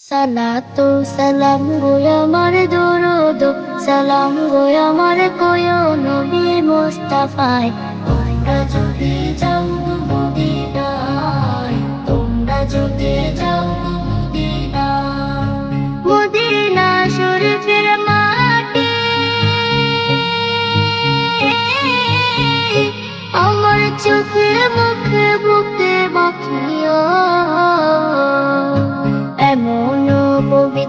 সালাতু সালাম গো আমার দরুদ, সালাম গো আমার কয় নবী মুস্তাফায়। তোমরা যদি যাও মদিনায়, তোমরা যদি যাও মদিনা শরীফের চোখে মুখে বুকে মাখিও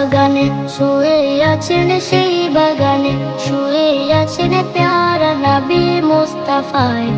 বাগানে শুয়ে আছেন সেই বাগানে শুয়ে আছেন প্যারা নবী মুস্তাফায়।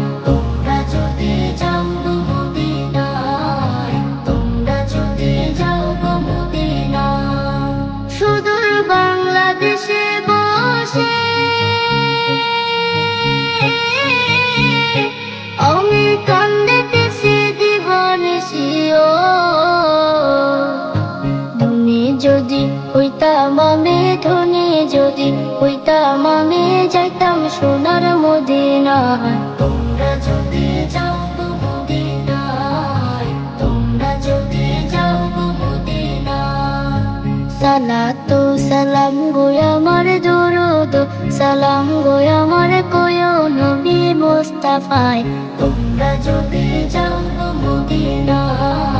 যদি হইতাম আমি ধনী, যদি হইতাম আমি যাইতাম সোনার মদিনায়, তোমরা যদি যাও সালাতু সালাম গো আমার দরুদ, সালাম গো আমার কয় নবী মুস্তাফায়। তোমরা যদি যাও মদিনায়